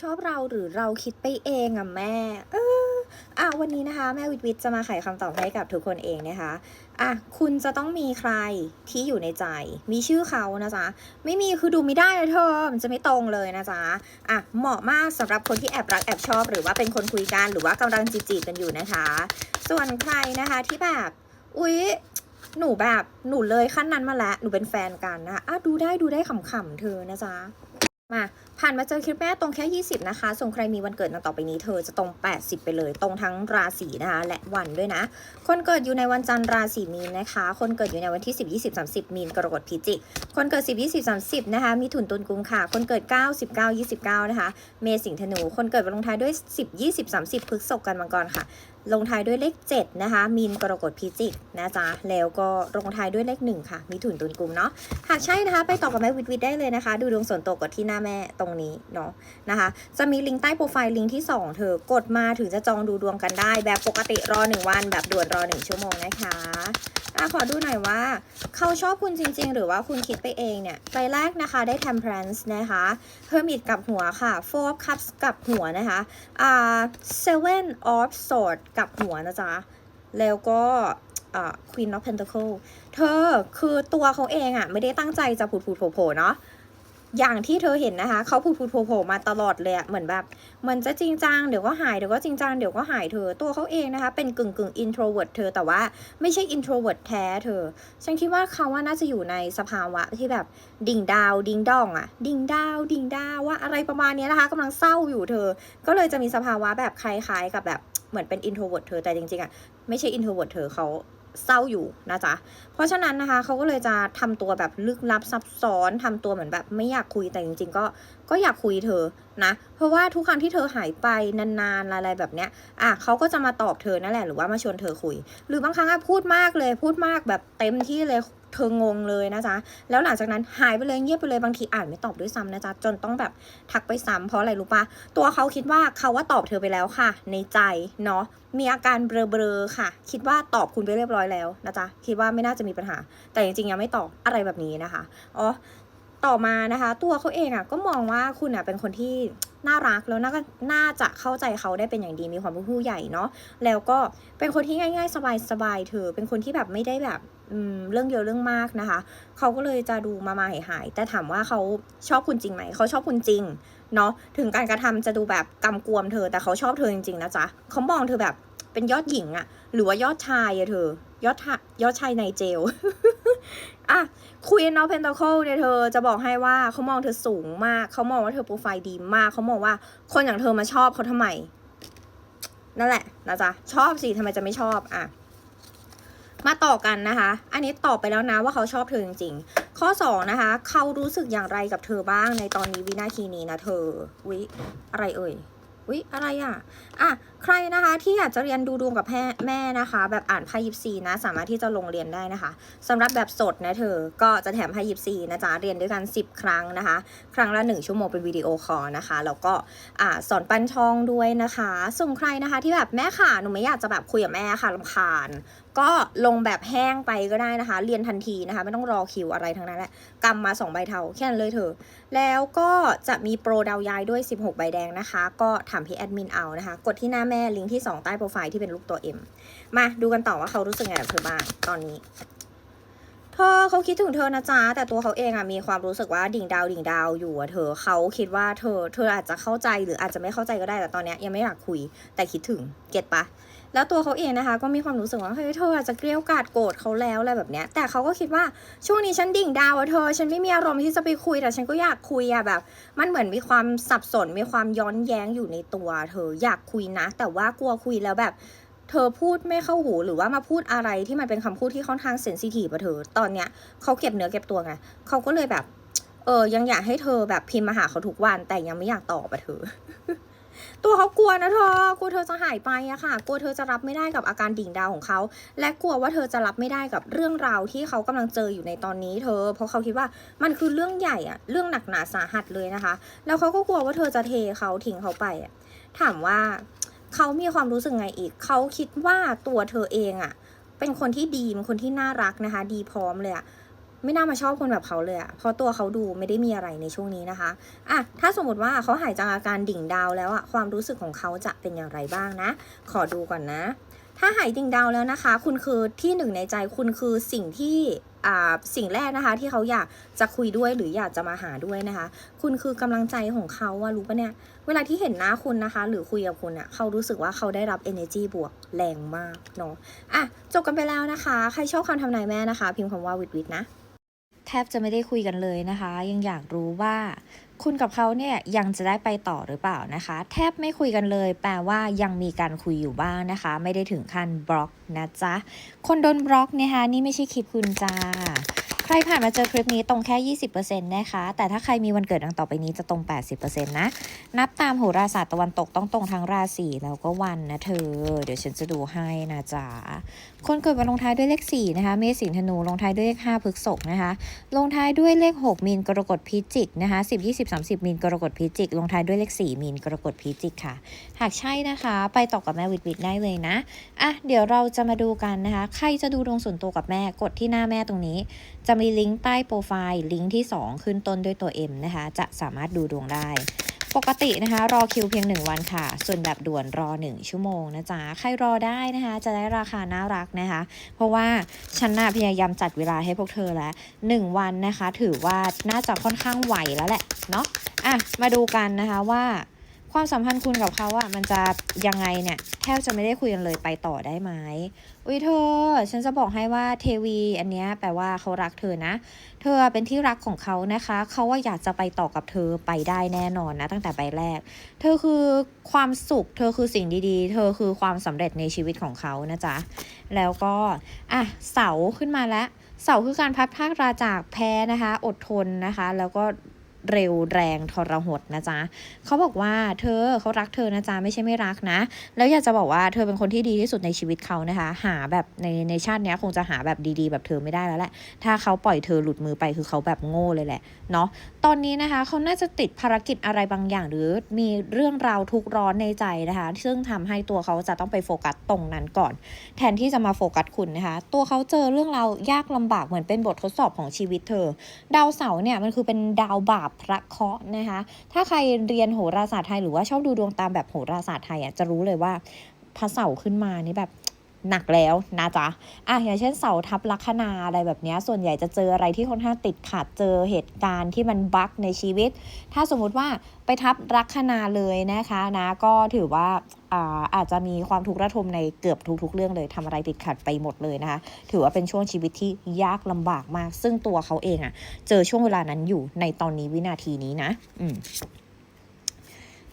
ชอบเราหรือเราคิดไปเองอะแม่ เอออะวันนี้นะคะ แม่วิทวิทจะมาไขคำตอบให้กับทุกคนเองนะคะอะคุณจะต้องมีใครที่อยู่ในใจ มีชื่อเขานะจ๊ะ ไม่มีคือดูไม่ได้เลยเธอมันจะไม่ตรงเลยนะจ๊ะอะเหมาะมากสำหรับคนที่แอบรักแอบชอบ หรือว่าเป็นคนคุยกันหรือว่ากำลังจีบๆกันอยู่นะคะ ส่วนใครนะคะที่แบบอุ๊ยหนูแบบหนูเลยขั้นนั้นมาแล้วหนูเป็นแฟนกันนะคะอะดูได้ดูได้ขำๆเธอนะจ๊ะ มาผ่านมาเจอคลิปแม่ตรงแค่ 20 นะคะ ส่งใครมีวันเกิดนันต่อไปนี้เธอจะตรง 80 ไปเลย ตรงทั้งราศีนะคะ และวันด้วยนะ คนเกิดอยู่ในวันจันทร์ราศีมีนนะคะ คนเกิดอยู่ในวันที่ 10 20 30 มีนกรกฎพิจิก คนเกิด 10 20 30 นะคะ มีถุนตุนกุมค่ะ คนเกิด 9 19 29 นะคะ เมษสิงห์ธนู คนเกิดวันลงท้ายด้วย 10 20 30พฤษภกันมังกรค่ะลงท้ายด้วยเลข 7 นะคะ มีนกรกฎพิจิกนะจ๊ะ แล้วก็ลงท้ายด้วยเลข 1 ค่ะ มีถุนตุนกุมเนาะ หากใช่นะคะ ไปต่อกับแม่วิทวิดได้เลยนะคะ ดูดวงส่วนตัวกดที่หน้าแม่ตรงนี้เนาะนะคะ จะมีลิงก์ใต้โปรไฟล์ลิงก์ที่ 2 เธอกดมาถึงจะจองดูดวงกันได้ แบบปกติรอ 1 วัน แบบด่วนรอ 1 ชั่วโมงนะคะ อะขอดูหน่อยว่า เขาชอบคุณจริง ๆ หรือว่าคุณคิดไปเองเนี่ยใบแรกนะคะได้ temperance นะคะ hermit กับหัวค่ะ four of cups กับหัวนะคะอ่า seven of swords กับหัวนะจ๊ะ แล้วก็อ่า queen of pentacle เธอคือตัวเขาเองอะไม่ได้ตั้งใจจะผุดผุดโผล่เนาะ อย่างที่เธอเห็นนะคะ เขาผุดผุดโผล่มาตลอดเลยอะเหมือนแบบเหมันจะจริงจังเดี๋ยวก็หายเดี๋ยวก็จริงจังเดี๋ยวก็หายเธอ ตัวเขาเองนะคะ เป็นกึ่งกึ่ง introvert เธอแต่ว่าไม่ใช่ introvert แท้เธอ ฉันคิดว่าเขาว่าน่าจะอยู่ในสภาวะที่แบบดิ่งดาว ดิ่งดองอะดิ่งดาว ดิ่งดาวว่าอะไรประมาณนี้นะคะกำลังเศร้าอยู่เธอ ก็เลยจะมีสภาวะแบบคล้ายๆกับแบบเหมือนเป็น introvert เธอแต่จริงๆอะไม่ใช่ introvert เธอเขา เศร้าอยู่นะจ๊ะ เพราะฉะนั้นนะคะเขาก็เลยจะทำตัวแบบลึกลับซับซ้อนทำตัวเหมือนแบบไม่อยากคุยแต่จริง ๆ ก็ก็อยากคุยเธอนะเพราะว่าทุกครั้งที่เธอหายไปนานๆอะไรแบบเนี้ยอะเขาก็จะมาตอบเธอนั่นแหละหรือว่ามาชวนเธอคุย หรือบางครั้งอะพูดมากเลยพูดมากแบบเต็มที่เลยเธองงเลยนะจ๊ะ แล้วหลังจากนั้นหายไปเลยเงียบไปเลยบางทีอ่านไม่ตอบด้วยซ้ำนะจ๊ะ จนต้องแบบทักไปซ้ำเพราะอะไรรู้ปะตัวเขาคิดว่าเขาว่าตอบเธอไปแล้วค่ะ ในใจเนาะมีอาการเบลอๆค่ะ คิดว่าตอบคุณไปเรียบร้อยแล้วนะจ๊ะ คิดว่าไม่น่าจะมีปัญหา แต่จริงๆยังไม่ตอบอะไรแบบนี้นะคะอ๋อ ต่อมานะคะ ตัวเขาเองอะก็มองว่าคุณอะเป็นคนที่น่ารักแล้วน่าก็น่าจะเข้าใจเขาได้เป็นอย่างดีมีความเป็นผู้ใหญ่เนาะแล้วก็เป็นคนที่ง่าย ๆ สบายๆเธอ เป็นคนที่แบบไม่ได้แบบอืมเรื่องเยอะเรื่องมากนะคะ เขาก็เลยจะดูมามาหายหายๆแต่ถามว่าเขาชอบคุณจริงไหม เขาชอบคุณจริงเนาะถึงการกระทำจะดูแบบกำกวมเธอ แต่เขาชอบเธอจริงๆนะจ๊ะเขามองเธอแบบเป็นยอดหญิงอะหรือว่ายอดชายอะเธอ ยอดยอดชายในเจลอะ คุยนอเพนตาเคิลเนี่ยเธอจะบอกให้ว่าเขามองเธอสูงมาก เขามองว่าเธอโปรไฟล์ดีมาก เขามองว่าคนอย่างเธอมาชอบเขาทำไม นั่นแหละนะจ๊ะ ชอบสิทำไมจะไม่ชอบอะมาต่อกันนะคะ อันนี้ตอบไปแล้วนะว่าเขาชอบเธอจริงๆ ข้อ 2 นะคะ เขารู้สึกอย่างไรกับเธอบ้างในตอนนี้วินาทีนี้นะเธอวิอะไรเอ่ย วิอะไรอะ อะ ใครนะคะที่อยากจะเรียนดูดวงกับแม่แม่นะคะ แบบอ่านไพ่ยิปซีนะ สามารถที่จะลงเรียนได้นะคะสำหรับแบบสดนะเธอ ก็จะแถมไพ่ยิปซีนะจ๊ะ เรียนด้วยกัน 10 ครั้งนะคะ ครั้งละ 1 ชั่วโมงเป็นวิดีโอคอลนะคะ แล้วก็อ่าสอนปั้นช่องด้วยนะคะ ส่งใครนะคะที่แบบแม่ค่ะ หนูไม่อยากจะแบบคุยกับแม่ค่ะลำคาญ ก็ลงแบบแห้งไปก็ได้นะคะ เรียนทันทีนะคะ ไม่ต้องรอคิวอะไรทั้งนั้นแหละกำมา2ใบเทาแค่นั้นเลยเธอ แล้วก็จะมีโปรดาวย้ายด้วย 16 ใบแดงนะคะ ก็ถามพี่แอดมินเอานะคะ กดที่หน้าแม่ลิงก์ที่ 2 ใต้โปรไฟล์ที่เป็นรูปตัว M มาดูกันต่อว่าเขารู้สึกไงกับเธอบ้างตอนนี้ อเขาคิดถึงเธอนะจ๊ะแต่ตัวเขาเองอะมีความรู้สึกว่าดิ่งดาวดิ่งดาวอยู่อะเธอเขาคิดว่าเธอ เธออาจจะเข้าใจหรืออาจจะไม่เข้าใจก็ได้แต่ตอนเนี้ยยังไม่อยากคุย แต่คิดถึงเก็ตปะแล้วตัวเขาเองนะคะ ก็มีความรู้สึกว่าเฮ้ยเธออาจจะเกลี้ยวกาดโกรธเขาแล้วอะไรแบบเนี้ยแต่เขาก็คิดว่าช่วงนี้ฉันดิ่งดาวอะเธอ ฉันไม่มีอารมณ์ที่จะไปคุยแต่ฉันก็อยากคุยอะแบบ มันเหมือนมีความสับสนมีความย้อนแย้งอยู่ในตัว เธออยากคุยนะ แต่ว่ากลัวคุยแล้วแบบ เธอพูดไม่เข้าหูหรือว่ามาพูดอะไรที่มันเป็นคำพูดที่ค่อนข้างเซนซิทีฟอะเธอ ตอนเนี้ยเขาเก็บเนื้อเก็บตัวไงเขาก็เลยแบบ เออ ยังอยากให้เธอแบบพิมพ์มาหาเขาทุกวัน แต่ยังไม่อยากตอบอะเธอ ตัวเขากลัวนะเธอกลัวเธอจะหายไปอะค่ะ กลัวเธอจะรับไม่ได้กับอาการดิ่งดาวของเขา และกลัวว่าเธอจะรับไม่ได้กับเรื่องราวที่เขากำลังเจออยู่ในตอนนี้เธอ เพราะเขาคิดว่ามันคือเรื่องใหญ่อะเรื่องหนักหนาสาหัสเลยนะคะ แล้วเขาก็กลัวว่าเธอจะเทเขาทิ้งเขาไปอะถามว่า เขามีความรู้สึกไงอีก เขาคิดว่าตัวเธอเองอะเป็นคนที่ดีเป็นคนที่น่ารักนะคะ ดีพร้อมเลยอะไม่น่ามาชอบคนแบบเขาเลยอะเพราะตัวเขาดูไม่ได้มีอะไรในช่วงนี้นะคะอะถ้าสมมติว่าเขาหายจากอาการดิ่งดาวแล้วอะความรู้สึกของเขาจะเป็นอย่างไรบ้างนะ ขอดูก่อนนะ ถ้าหายดิ่งดาวแล้วนะคะ คุณคือที่หนึ่งในใจคุณคือสิ่งที่อ่าสิ่งแรกนะคะที่เขาอยากจะคุยด้วยหรืออยากจะมาหาด้วยนะคะ คุณคือกำลังใจของเขาอะรู้ปะเนี่ย เวลาที่เห็นหน้าคุณนะคะ หรือคุยกับคุณอะเขารู้สึกว่าเขาได้รับ energy บวกแรงมากเนาะอะจบกันไปแล้วนะคะ ใครชอบคำทำนายแม่นะคะ พิมพ์คำว่าวิดวิดนะ แทบจะไม่ได้คุยกันเลยนะคะ ยังอยากรู้ว่า คุณกับเขาเนี่ยยังจะได้ไปต่อหรือเปล่านะคะ แทบไม่คุยกันเลย แปลว่ายังมีการคุยอยู่บ้างนะคะ ไม่ได้ถึงขั้นบล็อกนะจ๊ะคนโดนบล็อกเนะคะนี่ไม่ใช่คลิปคุณจ้า ใครผ่านมาเจอคลิปนี้ตรงแค่ 20%นะคะ แต่ถ้าใครมีวันเกิดดังต่อไปนี้จะตรง 80%นะ นับตามโหราศาสตร์ตะวันตกต้องตรงทั้งราศีแล้วก็วันนะเธอ เดี๋ยวฉันจะดูให้นะจ๊ะ คนเกิดวันลงท้ายด้วยเลข 4 นะคะ เมษสิงห์ธนู ลงท้ายด้วยเลข 5พฤษภนะคะ ลงท้ายด้วยเลข 6 มีนกรกฎพิจิกนะคะ 10 20 30 มีนกรกฎพิจิก ลงท้ายด้วยเลข 4 มีนกรกฎพิจิกค่ะ หากใช่นะคะ ไปต่อกับแม่วิดวิดได้เลยนะ อะ เดี๋ยวเราจะมาดูกันนะคะ ใครจะดูดวงส่วนตัวกับแม่ กดที่หน้าแม่ตรงนี้จะมีลิงก์ใต้โปรไฟล์ ลิงก์ที่ 2 ขึ้นต้นด้วยตัว M นะคะ จะสามารถดูดวงได้ ปกตินะคะ รอคิวเพียง 1 วันค่ะ ส่วนแบบด่วนรอ 1 ชั่วโมงนะจ๊ะ ใครรอได้นะคะ จะได้ราคาน่ารักนะคะ เพราะว่าฉันน่ะพยายามจัดเวลาให้พวกเธอแล้ว 1 วันนะคะ ถือว่าน่าจะค่อนข้างไหวแล้วแหละเนาะอะมาดูกันนะคะว่า ความสัมพันธ์คุณกับเขาอะมันจะยังไงเนี่ยแทบจะไม่ได้คุยกันเลยไปต่อได้ไหมอุ้ยเธอ ฉันจะบอกให้ว่าเทวี อันเนี้ยแปลว่าเขารักเธอนะ เธอเป็นที่รักของเขานะคะ เขาว่าอยากจะไปต่อกับเธอไปได้แน่นอนนะ ตั้งแต่ใบแรก เธอคือความสุข เธอคือสิ่งดีๆ เธอคือความสำเร็จในชีวิตของเขานะจ๊ะแล้วก็อะเสาขึ้นมาแล้วเสาคือการพัดพากราจากแพ้นะคะ อดทนนะคะ แล้วก็ เร็วแรงทรหดนะจ๊ะเขาบอกว่าเธอเขารักเธอนะจ๊ะไม่ใช่ไม่รักนะ แล้วอยากจะบอกว่าเธอเป็นคนที่ดีที่สุดในชีวิตเขานะคะ หาแบบในในชาตินี้คงจะหาแบบดีๆ แบบเธอไม่ได้แล้วแหละถ้าเขาปล่อยเธอหลุดมือไปคือเขาแบบโง่เลยแหละเนาะตอนนี้นะคะเขาน่าจะติดภารกิจอะไรบางอย่าง หรือมีเรื่องราวทุกร้อนในใจนะคะ ซึ่งทำให้ตัวเขาจะต้องไปโฟกัสตรงนั้นก่อน แทนที่จะมาโฟกัสคุณนะคะ ตัวเขาเจอเรื่องราวยากลำบากเหมือนเป็นบททดสอบของชีวิตเธอ ดาวเสาร์เนี่ยมันคือเป็นดาวบาปพระเคราะห์นะคะ ถ้าใครเรียนโหราศาสตร์ไทยหรือว่าชอบดูดวงตามแบบโหราศาสตร์ไทยอะจะรู้เลยว่าพระเสาร์ขึ้นมานี่แบบ หนักแล้วนะจ๊ะอะอย่างเช่นเสาทับลัคนาอะไรแบบนี้ส่วนใหญ่จะเจออะไรที่ค่อนข้างติดขัดเจอเหตุการณ์ที่มันบั๊กในชีวิต ถ้าสมมุติว่าไปทับลัคนาเลยนะคะนะก็ถือว่าอาอาจจะมีความทุกข์ระทมในเกือบทุกๆ เรื่องเลยทำอะไรติดขัดไปหมดเลยนะคะ ถือว่าเป็นช่วงชีวิตที่ยากลำบากมาก ซึ่งตัวเขาเองอะ่ะ เจอช่วงเวลานั้นอยู่ในตอนนี้วินาทีนี้นะ อืม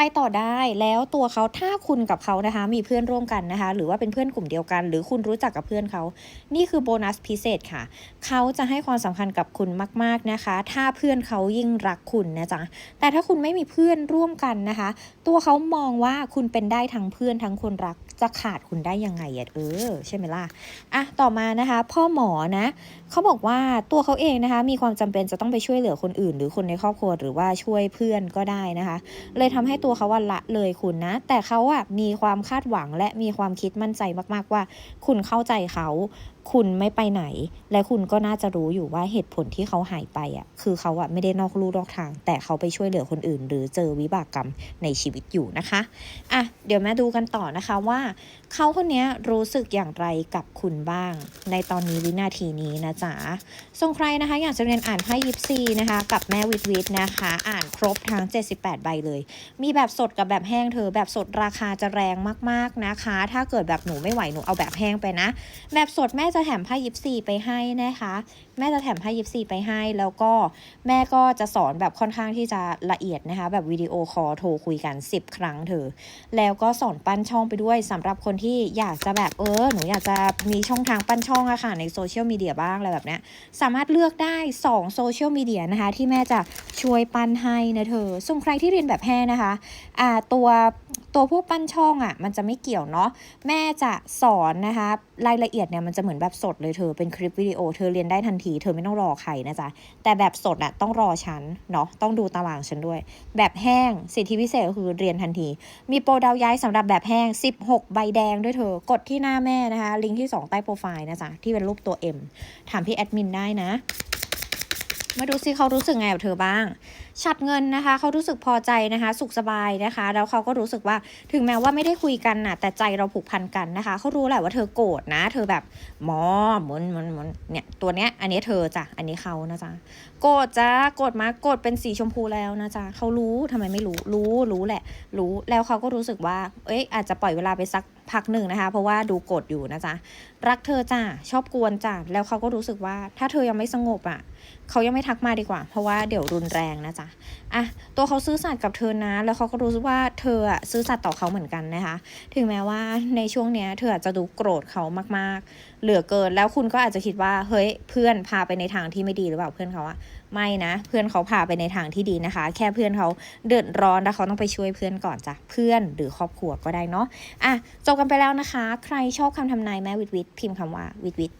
ไปต่อได้แล้วตัวเขาถ้าคุณกับเขานะคะ มีเพื่อนร่วมกันนะคะ หรือว่าเป็นเพื่อนกลุ่มเดียวกัน หรือคุณรู้จักกับเพื่อนเขา นี่คือโบนัสพิเศษค่ะ เขาจะให้ความสำคัญกับคุณมาก ๆนะคะ ถ้าเพื่อนเขายิ่งรักคุณนะจ๊ะแต่ถ้าคุณไม่มีเพื่อนร่วมกันนะคะ ตัวเขามองว่าคุณเป็นได้ทั้งเพื่อนทั้งคนรักจะขาดคุณได้ยังไงอะเออใช่ไหมล่ะอะต่อมานะคะ พ่อหมอนะเขาบอกว่าตัวเขาเองนะคะ มีความจำเป็นจะต้องไปช่วยเหลือคนอื่น หรือคนในครอบครัวหรือว่าช่วยเพื่อนก็ได้นะคะ เลยทำให้ตัวัวเขาว่าละเลยคุณนะ แต่เขาอะมีความคาดหวังและมีความคิดมั่นใจมากๆว่า คุณเข้าใจเขาคุณไม่ไปไหน และคุณก็น่าจะรู้อยู่ว่าเหตุผลที่เขาหายไปอะ คือเขาอะไม่ได้นอกลู่นอกทาง แต่เขาไปช่วยเหลือคนอื่น หรือเจอวิบากกรรมในชีวิตอยู่นะคะ อะ เดี๋ยวแม่ดูกันต่อนะคะว่า เขาคนนี้รู้สึกอย่างไรกับคุณบ้าง ในตอนนี้วินาทีนี้นะจ๊ะส่งใครนะคะ อยากจะเรียนอ่านไพ่ยิปซีนะคะ กับแม่วิทวิทนะคะ อ่านครบทั้ง 78 ใบเลย มีแบบสดกับแบบแห้งเธอ แบบสดราคาจะแรงมากๆนะคะ ถ้าเกิดแบบหนูไม่ไหวหนูเอาแบบแห้งไปนะ แบบสดแม่จะะแถมไพ่ยิปซีไปให้นะคะ แม่จะแถมไพ่ยิปซีไปให้ แล้วก็แม่ก็จะสอนแบบค่อนข้างที่จะละเอียดนะคะ แบบวิดีโอคอลโทรคุยกัน 10 ครั้งเธอ แล้วก็สอนปั้นช่องไปด้วยสำหรับคนที่อยากจะแบบเออหนูอยากจะมีช่องทางปั้นช่องอะค่ะในโซเชียลมีเดียบ้างอะไรแบบเนี้ยสามารถเลือกได้2โซเชียลมีเดียนะคะที่แม่จะช่วยปั้นให้นะเธอส่วนใครที่เรียนแบบแห้งนะคะอ่าตัว ตัวผู้ปั้นช่องอะมันจะไม่เกี่ยวเนาะแม่จะสอนนะคะรายละเอียดเนี่ยมันจะเหมือนแบบสดเลยเธอเป็นคลิปวิดีโอเธอเรียนได้ทันที เธอไม่ต้องรอใครนะจ๊ะแต่แบบสดอะต้องรอฉันเนาะต้องดูตารางฉันด้วย แบบแห้งสิทธิพิเศษก็คือเรียนทันที มีโปรดาวย้ายสำหรับแบบแห้ง 16 ใบแดงด้วยเธอกดที่หน้าแม่นะคะลิงก์ที่ 2 ใต้โปรไฟล์นะจ๊ะที่เป็นรูปตัว M ถามพี่แอดมินได้นะ มาดูซิเขารู้สึกไงกับเธอบ้าง ชัดเงินนะคะ เขารู้สึกพอใจนะคะ สุขสบายนะคะ แล้วเขาก็รู้สึกว่าถึงแม้ว่าไม่ได้คุยกันน่ะแต่ใจเราผูกพันกันนะคะ เขารู้แหละว่าเธอโกรธนะ เธอแบบหมอหมุนหมุนหมุนเนี่ยตัวเนี้ยอันนี้เธอจ้ะอันนี้เขานะจ๊ะโกรธจ้าโกรธมากโกรธเป็นสีชมพูแล้วนะจ๊ะเขารู้ทำไมไม่รู้รู้รู้แหละ รู้แล้วเขาก็รู้สึกว่า เอ้ยอาจจะปล่อยเวลาไปสักพักหนึ่งนะคะ เพราะว่าดูโกรธอยู่นะจ๊ะรักเธอจ้ะชอบกวนจ้ะแล้วเขาก็รู้สึกว่าถ้าเธอยังไม่สงบอะ เขายังไม่ทักมาดีกว่า เพราะว่าเดี๋ยวรุนแรงนะจ๊ะอะตัวเขาซื่อสัตย์กับเธอนะ แล้วเขาก็รู้สึกว่าเธออะซื่อสัตย์ต่อเขาเหมือนกันนะคะ ถึงแม้ว่าในช่วงเนี้ยเธออาจจะดูโกรธเขามากๆ เหลือเกิน แล้วคุณก็อาจจะคิดว่าเฮ้ยเพื่อนพาไปในทางที่ไม่ดีหรือเปล่าเพื่อนเขาอะไม่นะ เพื่อนเขาพาไปในทางที่ดีนะคะ แค่เพื่อนเขาเดือดร้อนแล้วเขาต้องไปช่วยเพื่อนก่อนจ้ะเพื่อนหรือครอบครัวก็ได้เนาะอะจบกันไปแล้วนะคะ ใครชอบคำทำนายแม่วิทวิทพิมพ์คำว่าวิทวิท